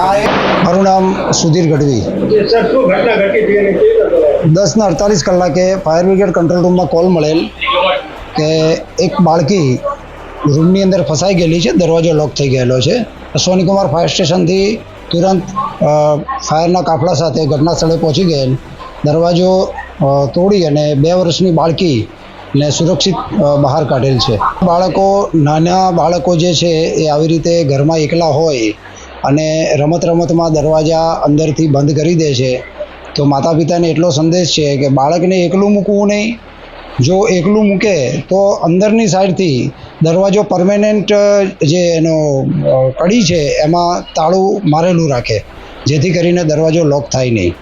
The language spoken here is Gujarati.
આ મારું નામ સુધીર ગઢવી. દસ ને અડતાલીસ કલાકે ફાયર બ્રિગેડ કંટ્રોલ રૂમમાં કોલ મળેલ કે એક બાળકી રૂમની અંદર ફસાઈ ગયેલી છે, દરવાજો લોક થઈ ગયેલો છે. સોનીકુમાર ફાયર સ્ટેશનથી તુરંત ફાયરના કાફલા સાથે ઘટના સ્થળે પહોંચી ગયેલ. દરવાજો તોડી અને બે વર્ષની બાળકી ને સુરક્ષિત બહાર કાઢેલ છે. બાળકો, નાના બાળકો જે છે એ આવી રીતે ઘરમાં એકલા હોય અને રમત રમતમાં દરવાજા અંદરથી બંધ કરી દે છે, તો માતા પિતાને એટલો સંદેશ છે કે બાળકને એકલું મૂકવું નહીં જો એકલું મૂકે તો અંદરની સાઈડથી દરવાજો પરમેનન્ટ જે એનો કડી છે, એમાં તાળું મારેલું રાખે. જેથી કરીને દરવાજો લોક થાય નહીં.